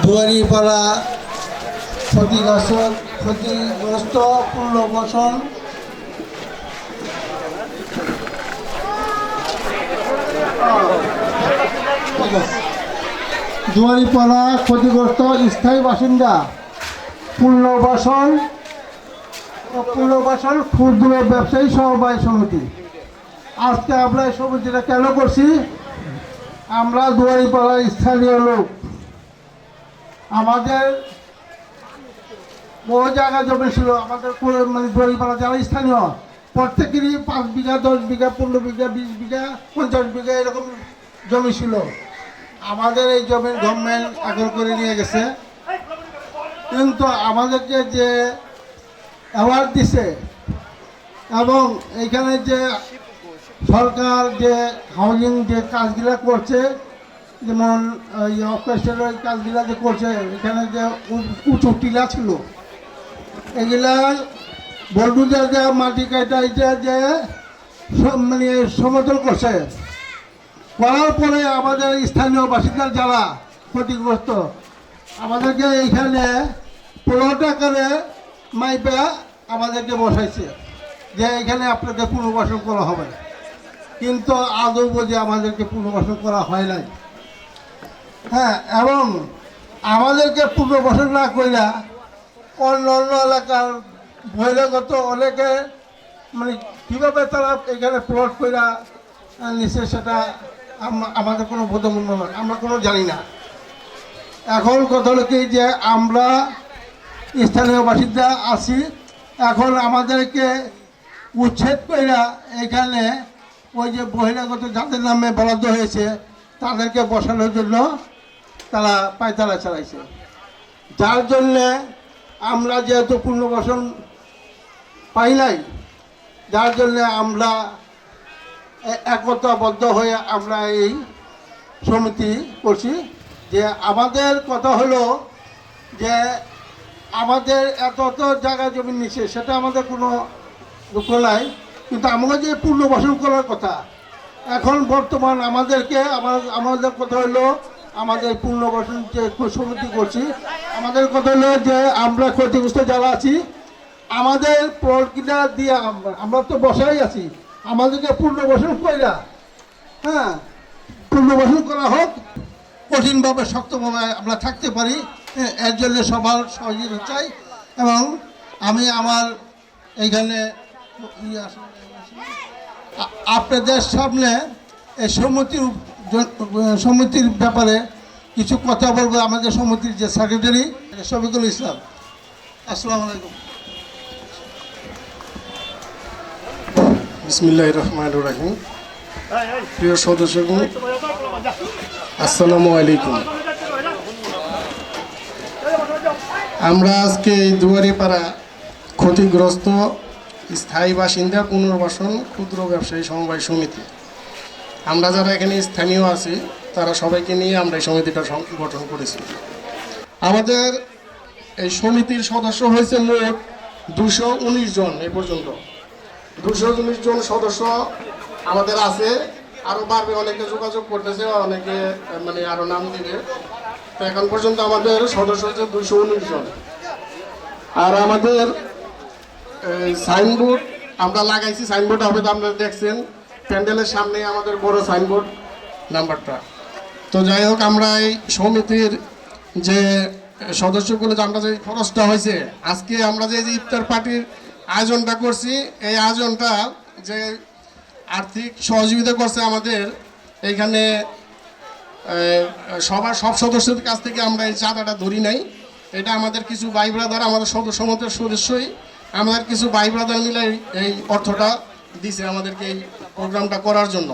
দুয়ারিপাড়া ক্ষতিগ্রস্ত ক্ষতিগ্রস্ত পুনর্বাসন দুয়ারিপাড়া ক্ষতিগ্রস্ত স্থায়ী বাসিন্দা পুনর্বাসন পুনর্বাসন ক্ষুদ্র ব্যবসায়ী সমবায় সমিতি। আজকে আমরা এই সমিতিটা কেন করছি? আমরা দুয়ারিপাড়ার স্থানীয় লোক। আমাদের বহু জায়গা জমি ছিল, আমাদের মানে দুয়ারিপাড়া যারা স্থানীয়, প্রত্যেকেরই পাঁচ বিঘা, দশ বিঘা, পনেরো বিঘা, বিশ বিঘা, পঞ্চাশ বিঘা এরকম জমি ছিল। আমাদের এই জমির গভর্নমেন্ট আগর করে নিয়ে গেছে। কিন্তু আমাদেরকে যে অ্যাওয়ার্ড দিছে এবং এইখানে যে সরকার যে হাউজিং যে কাজগুলো করছে যেমন এই অর্কেস্ট্রার কাজগুলো যে করছে, এখানে যে উঁচু টিলা ছিল, এগুলা বল্ডুজার যে মাটি কাটা এটা যে মানে সমতল করছে, করার পরে আমাদের স্থানীয় বাসিন্দার যারা ক্ষতিগ্রস্ত, আমাদেরকে এইখানে পনেরো করে মাইপে আমাদেরকে বসাইছে, যে এখানে আপনাকে পুনর্বাসন করা হবে। কিন্তু আদৌ বোঝে আমাদেরকে পুনর্বাসন করা হয় নাই। হ্যাঁ এবং আমাদেরকে পুনর্বাসন না কইরা অন্য অন্য এলাকার বহিরাগত অনেকে মানে কীভাবে তারা এখানে প্লট কইরা আহ, নিছে সেটা আমাদের কোনো বোধগম্য নয় আমরা কোনো জানি না। এখন কথা হলো কি যে আমরা স্থানীয় বাসিন্দা আছি এখন আমাদেরকে উচ্ছেদ কইরা এখানে ওই যে বহিরাগত যাদের নামে বরাদ্দ হয়েছে তাদেরকে বসানোর জন্য তারা পায়তারা চালাইছে। যার জন্যে আমরা যেহেতু পুনর্বাসন পাই নাই, যার জন্যে আমরা একতাবদ্ধ হয়ে আমরা এই সমিতি করছি যে আমাদের কথা হলো যে আমাদের এত এত জায়গা জমি নিচ্ছে সেটা আমাদের কোনো দুঃখ নাই। কিন্তু আমাকে যে পুনর্বাসন করার কথা, এখন বর্তমান আমাদেরকে, আমার আমাদের কথা হলো আমাদের পুনর্বাসন যে সমিতি করছি। আমাদের কথা হলো যে আমরা ক্ষতিগ্রস্ত যারা আছি আমাদের প্রক্রিয়া দিয়ে আমরা- তো বসাই আছি। আমাদেরকে পুনর্বাসন কইরা হ্যাঁ পুনর্বাসন করা হোক কঠিনভাবে শক্তভাবে আমরা থাকতে পারি। হ্যাঁ, এর জন্য সবার সহযোগিতা চাই এবং আমি আমার এইখানে ইয়ে আপনাদের সামনে এই জ- সমিতির ব্যাপারে কিছু কথা বলব আমাদের সমিতির যে সেক্রেটারি, শফিকুল ইসলাম। আসসালামু আলাইকুম। বিসমিল্লাহ রহমান রাহিম। প্রিয় সদস্যগণ, আসসালামু আলাইকুম। আমরা আজকে এই দুয়ারিপাড়া ক্ষতিগ্রস্ত স্থায়ী বাসিন্দা পুনর্বাসন ক্ষুদ্র ব্যবসায়ী সমবায় সমিতি আমরা যারা এখানে স্থানীয় আছি, তারা সবাইকে নিয়ে আমরা এই সমিতিটা গঠন করেছি। আমাদের এই সমিতির সদস্য হয়েছে মোট দুশো জন এ পর্যন্ত। দুশো জন সদস্য আমাদের আছে। আরও বাড়বে, অনেকে যোগাযোগ করতেছে, অনেকে মানে আরও নাম দিবে। তো এখন পর্যন্ত আমাদের সদস্য হচ্ছে দুশো জন। আর আমাদের সাইনবোর্ড, আমরা লাগাইছি, সাইনবোর্ড হবে, তো আপনারা দেখছেন। প্যান্ডেলের সামনে আমাদের বড় সাইনবোর্ড নাম্বারটা। তো যাই হোক, আমরা এই সমিতির যে সদস্যগুলো, যে আমরা যে খরচটা হয়েছে, আজকে আমরা যে ইফতার পার্টির আয়োজনটা করছি, এই আয়োজনটা যে আর্থিক সহযোগিতা করছে আমাদের, এইখানে সবার, সব সদস্যদের কাছ থেকে আমরা এই চাঁদাটা ধরি নাই। এটা আমাদের কিছু ভাই ব্রাদার, আমাদের সদস্য মতের সদস্যই আমাদের কিছু ভাই ব্রাদার মিলে এই অর্থটা দিছে আমাদেরকে এই প্রোগ্রামটা করার জন্য।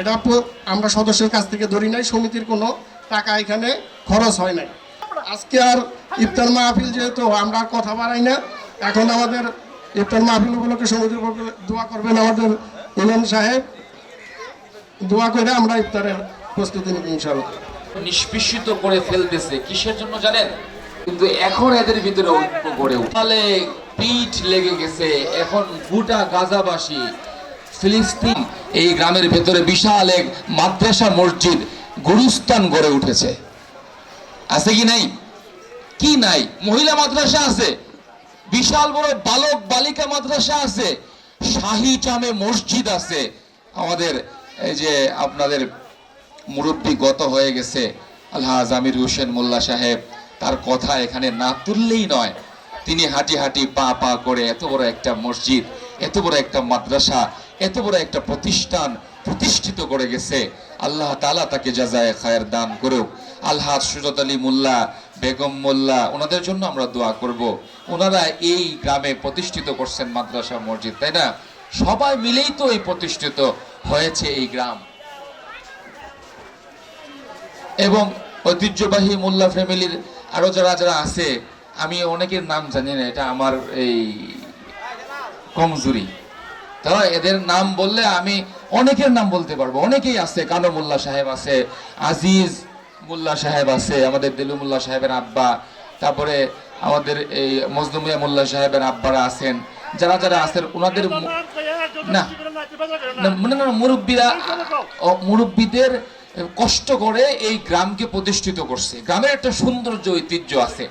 এটা আমরা সদস্যের কাছ থেকে ধরি নাই, সমিতির কোনো টাকা এখানে খরচ হয় নাই। আজকে আর ইফতার মাহফিল যেহেতু, আমরা কথা বাড়াই না। এখন আমাদের ইফতার মাহফিল উপলক্ষে সমিতির দোয়া করবেন আমাদের ইমাম সাহেব। দোয়া করে আমরা ইফতারের প্রস্তুতি নিব ইনশাআল্লাহ। নিষ্পিষিত করে ফেলতেছে, কিসের জন্য জানেন? কিন্তু এখন এদের ভিতরে ঐক্য গড়ে উঠে ফলে পিঠ লেগে গেছে, এখন গোটা গাজাবাসী ফিলিস্তিন এই গ্রামের ভেতরে বিশাল এক মাদ্রাসা মসজিদ গুরুস্থান গড়ে উঠেছে। আছে কি নাই? কি নাই? মহিলা মাদ্রাসা আছে, বিশাল বড় বালক বালিকা মাদ্রাসা আছে, শাহী জামে মসজিদ আছে। আমাদের এই যে আপনাদের মুরব্বী গত হয়ে গেছে আল্লাহ জামির হোসেন মোল্লা সাহেব, তার কথা এখানে না তুললেই নয়। তিনি হাঁটি হাঁটি পা পা করে এত বড় একটা মসজিদ, এত বড় একটা মাদ্রাসা এত বড় একটা প্রতিষ্ঠান প্রতিষ্ঠিত করে গেছে। আল্লাহ তালা তাকে যাজায় খায়ের দান করুক। আল্লাহ সুরত আলী মোল্লা, বেগম মোল্লা, ওনাদের জন্য আমরা দোয়া করব। ওনারা এই গ্রামে প্রতিষ্ঠিত করছেন মাদ্রাসা, মসজিদ, তাই না? সবাই মিলেই তো এই প্রতিষ্ঠিত হয়েছে এই গ্রাম। এবং ঐতিহ্যবাহী মোল্লা ফ্যামিলির আরও যারা যারা আছে, আমি অনেকের নাম জানি না, এটা আমার এই কমজুরি। তো এদের নাম বললে আমি অনেকের নাম বলতে পারব। অনেকেই আছে কানো মোল্লা সাহেব আছে, আজিজ মোল্লা সাহেব আছে, আমাদের দেলু মোল্লা সাহেবের আব্বা, তারপরে আমাদের এই মজলুমিয়া মোল্লা সাহেবের আব্বারা আছেন। যারা যারা আছেন ওনাদের না না মুরব্বীরা মুরব্বীদের কষ্ট করে এই গ্রামকে প্রতিষ্ঠিত করছে। গ্রামের একটা সৌন্দর্য, ঐতিহ্য আছে।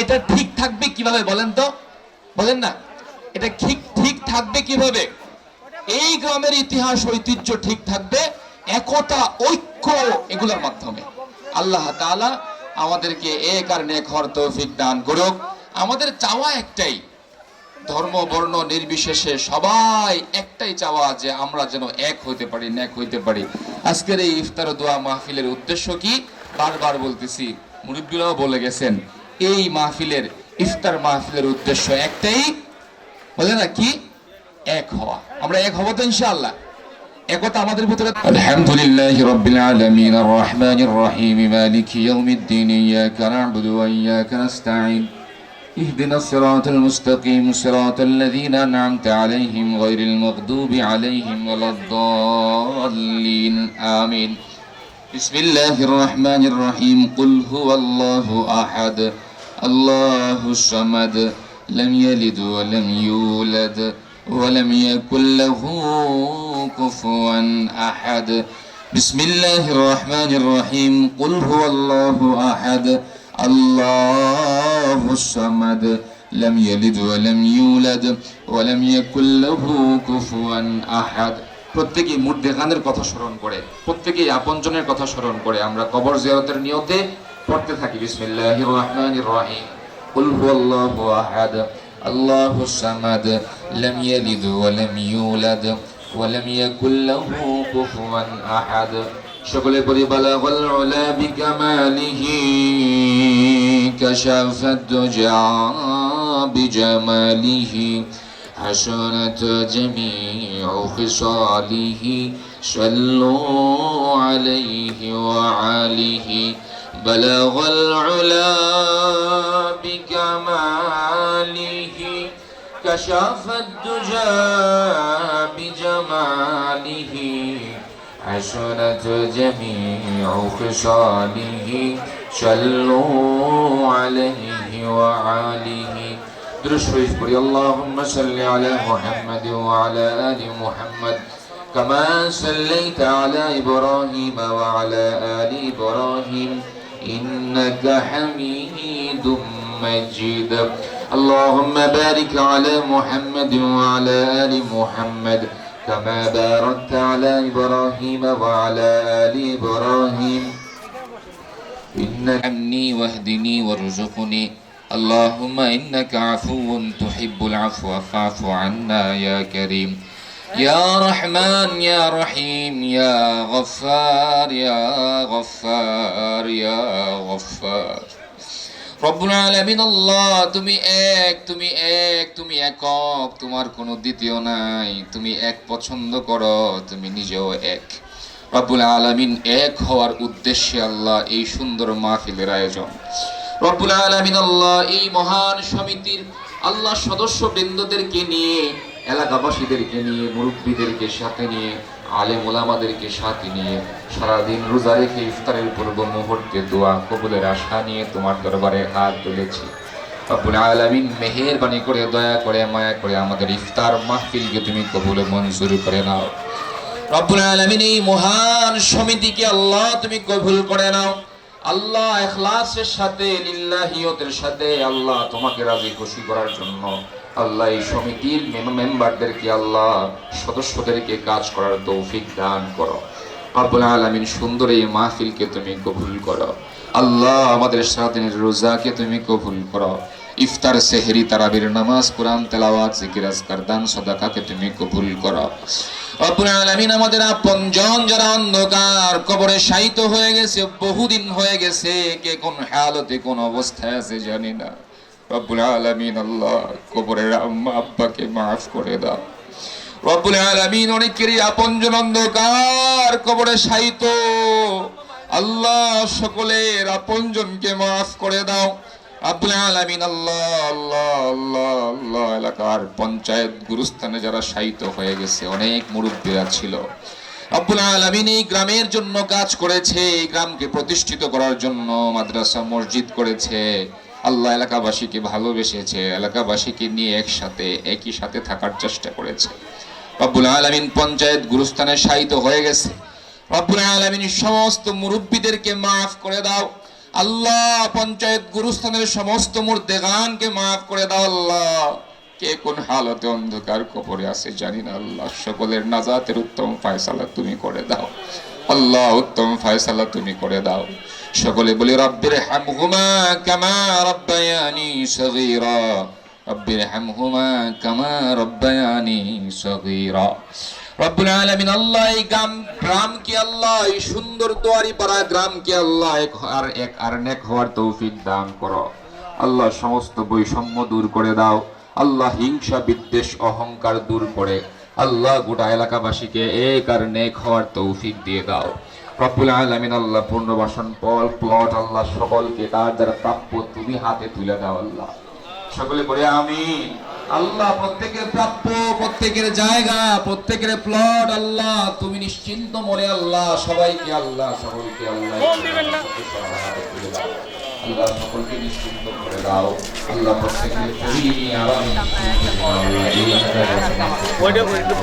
এটা ঠিক থাকবে কীভাবে বলেন তো? বলেন না? এটা ঠিক ঠিক থাকবে কীভাবে? এই গ্রামের ইতিহাস, ঐতিহ্য ঠিক থাকবে, একতা, ঐক্য এগুলোর মাধ্যমে। আল্লাহ তাআলা আমাদেরকে আর নেক হওয়ার তৌফিক দান করুক। আমাদের চাওয়া একটাই, ধর্ম, বর্ণ, নির্বিশেষে সবাই একটাই চাওয়া যে আমরা যেন এক হইতে পারি ন্যাক হইতে পারি। আজকের এই ইফতার দোয়া মাহফিলের উদ্দেশ্য কি? বারবার বলতেছি, মুরব্বীরাও বলে গেছেন, এই মাহফিলের, ইফতার মাহফিলের উদ্দেশ্য একটাই। বলে না কি? এক হওয়া আমরা এক হব তো ইনশাআল্লাহ একতা আমাদের ভিতরে আলহামদুলিল্লাহি রাব্বিল আলামিন আর রহমানির রহিম মালিকি ইয়াউমিদ্দিন ইয়াকা না'বুদু ওয়া ইয়াকা নাস্তাঈন اهدنا الصراط المستقيم صراط الذين أنعمت عليهم غير المغضوب عليهم ولا الضالين آمين بسم الله الرحمن الرحيم قل هو الله أحد الله الصمد لم يلد ولم يولد ولم يكن له كفوا أحد بسم الله الرحمن الرحيم قل هو الله أحد الله الصمد لم يلد ولم يولد ولم يكن له كفوا أحد প্রত্যেকেই মুর্দেখানের কথা স্মরণ করে প্রত্যেকেই আপনজনের কথা স্মরণ করে আমরা কবর জিয়ারতের নিয়তে পড়তে থাকি বিসমিল্লাহির রহমানির রহিম قل هو الله أحد الله الصمد لم يلد ولم يولد ولم يكن له كفوا أحد সকলে পরি বালাগল উলা বিকামালিহি كشف الدجى بجماله حسنت جميع خصاله صلوا عليه وعليه بلغ العلا بكماله كشف الدجى بجماله حسنت جميع خصاله صلوا عليه وعليه درش شريف اللهم صل على محمد وعلى آل محمد كما صليت على إبراهيم وعلى آل إبراهيم إنك حميد مجيد. اللهم بارك على محمد وعلى آل محمد كما باركت على إبراهيم وعلى آل إبراهيم. إنك أمني واهدني وارزقني. اللهم إنك عفو تحب العفو فاعف عنا يا كريم. يا رحمن يا رحيم يا غفار يا غفار يا غفار. রব্বুল আল্লাহ, তুমি এক তুমি এক, তুমি একক, তোমার কোনো দ্বিতীয় নাই, তুমি এক পছন্দ করো, তুমি নিজেও এক। রব্বুল এক হওয়ার উদ্দেশ্যে আল্লাহ এই সুন্দর মাহফিলের আয়োজন। রব্বুল আলামিন, আল্লাহ, এই মহান সমিতির আল্লাহ সদস্য বৃন্দদেরকে নিয়ে, এলাকাবাসীদেরকে নিয়ে, মুরব্বীদেরকে সাথে নিয়ে আলেম ওলামাদেরকে সাথে নিয়ে সারাদিন রোজা রেখে ইফতারের পূর্ব মুহূর্তে দোয়া, কবুলের আশা নিয়ে তোমার দরবারে হাত তুলেছি। রব্বুল আলামিন মেহেরবানি করে, দয়া করে, মায়া করে আমাদের ইফতার মাহফিলকে তুমি কবুল মঞ্জুর করে নাও। রব্বুল আলামিন এই মহান সমিতিকে আল্লাহ তুমি কবুল করে নাও। আল্লাহ এখলাসের সাথে, লিল্লাহিয়তের সাথে আল্লাহ তোমাকে রাজি খুশি করার জন্য আল্লাহ এই সমিতির মেম- মেম্বারদেরকে আল্লাহ সদস্যদেরকে কাজ করার তৌফিক দান করো। আব্বুল আলমিন সুন্দর এই মাহফিলকে তুমি কবুল করো। আল্লাহ আমাদের সারাদিনের রোজাকে তুমি কবুল করো। ইফতার, সেহরি, তারাবির, নামাজ, কোরআন, তেলাওয়াত, জিকির, আজকার, দান সদাকাকে তুমি কবুল করো। রব্বুল আলামিন আমাদের আপনজন যারা অন্ধকার কবরে শায়িত হয়ে গেছে, বহুদিন হয়ে গেছে, কে কোন হালতে, কোন অবস্থায় আছে জানি না। রব্বুল আলামিন আল্লাহ কবরের আম্মা আব্বাকে মাফ করে দাও। রব্বুল আলামিন অনেকেরই আপনজন অন্ধকার, কবরে শায়িত। আল্লাহ সকলের আপনজনকে মাফ করে দাও। আব্বুল আলামিন আল্লাহ আল্লাহ আল্লাহ আল্লাহ এলাকার পঞ্চায়েত গুরুস্থানে যারা শায়িত হয়ে গেছে, অনেক মুরব্বীরা ছিল। আব্বুল আলামিন এই গ্রামের জন্য কাজ করেছে, এই গ্রামকে প্রতিষ্ঠিত করার জন্য মাদ্রাসা, মসজিদ করেছে। আল্লাহ এলাকাবাসীকে ভালোবেসেছে, এলাকাবাসীকে নিয়ে একসাথে, একই সাথে থাকার চেষ্টা করেছে। রব্বুল আলামিন পঞ্চায়েত গুরুস্থানে শায়িত হয়ে গেছে। রব্বুল আলামিন সমস্ত মুরব্বীদেরকে মাফ করে দাও। আল্লাহ পঞ্চায়েত গুরুস্থানের সমস্ত মুর্দেগানকে মাফ করে দাও আল্লাহ। কে কোন হালতে অন্ধকার কবরে আছে জানি না আল্লাহ। সকলের নাজাতের উত্তম ফায়সালা তুমি করে দাও। আল্লাহ উত্তম ফায়সালা তুমি করে দাও। সকলে বলি, রব্বির হামহুমা কামা রব্বায়ানি সগীরা। রব্বির হামহুমা কামা রব্বায়ানি সগীরা। রব্বুল আলামিন আল্লাহ, এই গ্রাম গ্রামকে আল্লাহ, এই সুন্দর দুয়ারি পাড়া গ্রামকে আল্লাহ, এক আর এক, আর নেক হওয়ার তৌফিক দান করো। আল্লাহ সমস্ত বৈষম্য দূর করে দাও। আল্লাহ হিংসা, বিদ্বেষ, অহংকার দূর করে। আল্লাহ গোটা এলাকাবাসীকে এক আর নেক হওয়ার তৌফিক দিয়ে দাও। রব্বুল আলমিন আল্লাহ পূর্ণবাসন পল প্লট আল্লাহ সকলকে তার যারা প্রাপ্য তুমি হাতে তুলে দাও আল্লাহ। সকলে বলে আমি আল্লাহ প্রত্যেকের প্রাপ্য প্রত্যেকের জায়গা প্রত্যেকের প্লট আল্লাহ। তুমি নিশ্চিন্ত মনে আল্লাহ সবাইকে আল্লাহ সকলকে আল্লাহ। আল্লাহ সকলকে নিশ্চিন্ত করে দাও আল্লাহ প্রত্যেকের পরিণী আরামে ওইটা একটু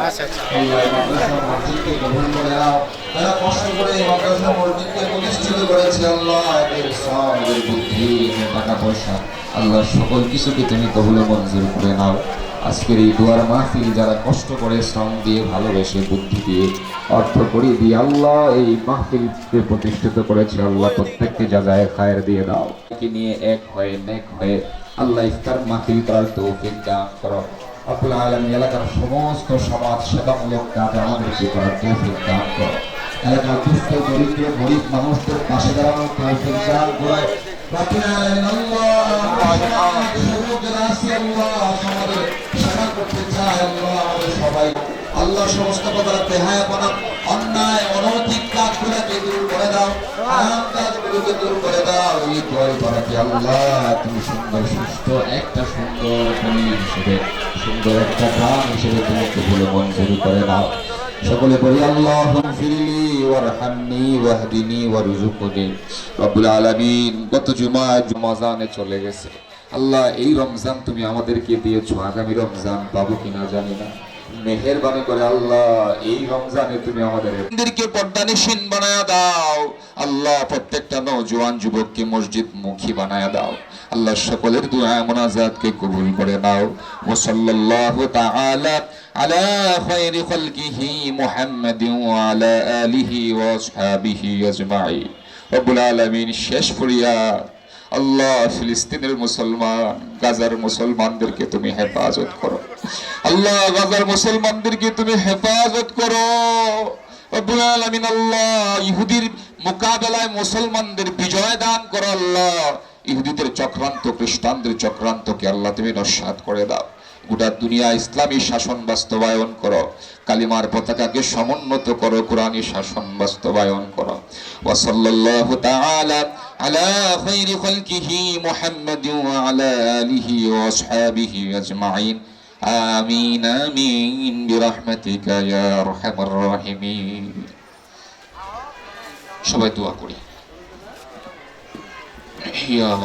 আচ্ছা আচ্ছা মসজিদকে করে দাও। যারা কষ্ট করে মাদ্রাসা মসজিদকে প্রতিষ্ঠিত করেছে আল্লাহ এদের এদের বুদ্ধি টাকা পয়সা আল্লাহ সকল কিছুকে তুমি কবুলে মঞ্জুর করে নাও আজকের এই দুয়ার মাহফিল যারা কষ্ট করে শ্রম দিয়ে ভালোবেসে বুদ্ধি দিয়ে অর্থ করি দিয়ে আল্লাহ এই মাহফিলকে প্রতিষ্ঠিত করেছে আল্লাহ প্রত্যেককে যা যায় খায়ের দিয়ে দাও নিয়ে এক হয়ে নেক হয়ে আল্লাহ ইফতার মাহফিল করার তৌফিক দান করো আলম এলাকার সমস্ত সমাজ সেবামূলক কাজ আমাদেরকে করার তৌফিক দান করো এলাকার দরিদ্র গরিব মানুষদের পাশে দাঁড়ানোর দান করো আল্লাহ আল্লাহ করতে চায় আল্লাহ আমাদের সবাই। আল্লাহ সমস্ত প্রকার বেহায়াপনা অন্যায়, অনৈতিক কাজগুলোকে দূর করে দাও, হারাম কাজগুলোকে দূর করে দাও, এই দোয়াই করাকে আল্লাহ, তুমি সুন্দর, সুস্থ, একটা সুন্দর পরি হিসেবে, সুন্দর একটা গ্রাম হিসেবে তুমি কবুলে মঞ্জুরি করে দাও। সকলে বলি আল্লাহ ফিরলি ওয়ারহামনি ওয়াহদিনি ওয়ারজুকনি রব্বুল আলামিন, গত জুমা রমজানে চলে গেছে। আল্লাহ, এই রমজান তুমি আমাদেরকে দিয়েছ, আগামী রমজান পাবো কিনা জানি না। আল্লাহ, এই রমজানে তুমি দাও। আল্লাহ, প্রত্যেকটা যুবককে মসজিদ মুখী দাও। আল্লাহ, সকলের কবুল করে নাও। আলা আলা শেষ ফরিয়াদ আল্লাহ ফিলিস্তিনের মুসলমান, গাজার মুসলমানদেরকে তুমি হেফাজত করো। আল্লাহ গাজার মুসলমানদেরকে তুমি হেফাজত করো। আল্লাহ ইহুদির মোকাবেলায় মুসলমানদের বিজয় দান করো আল্লাহ। চক্রান্ত, খ্রিস্টানদের চক্রান্তকে আল্লাহ তুমি নস্বাত করে দাও। গোটা দুনিয়া ইসলামী শাসন বাস্তবায়ন করো। কালিমার পতাকাকে সমুন্নত করো, কোরআনী শাসন বাস্তবায়ন করো। আজমাইন। আমিন আমিন, বিরহমাতিকা ইয়া সবাই দোয়া করি। ইয়া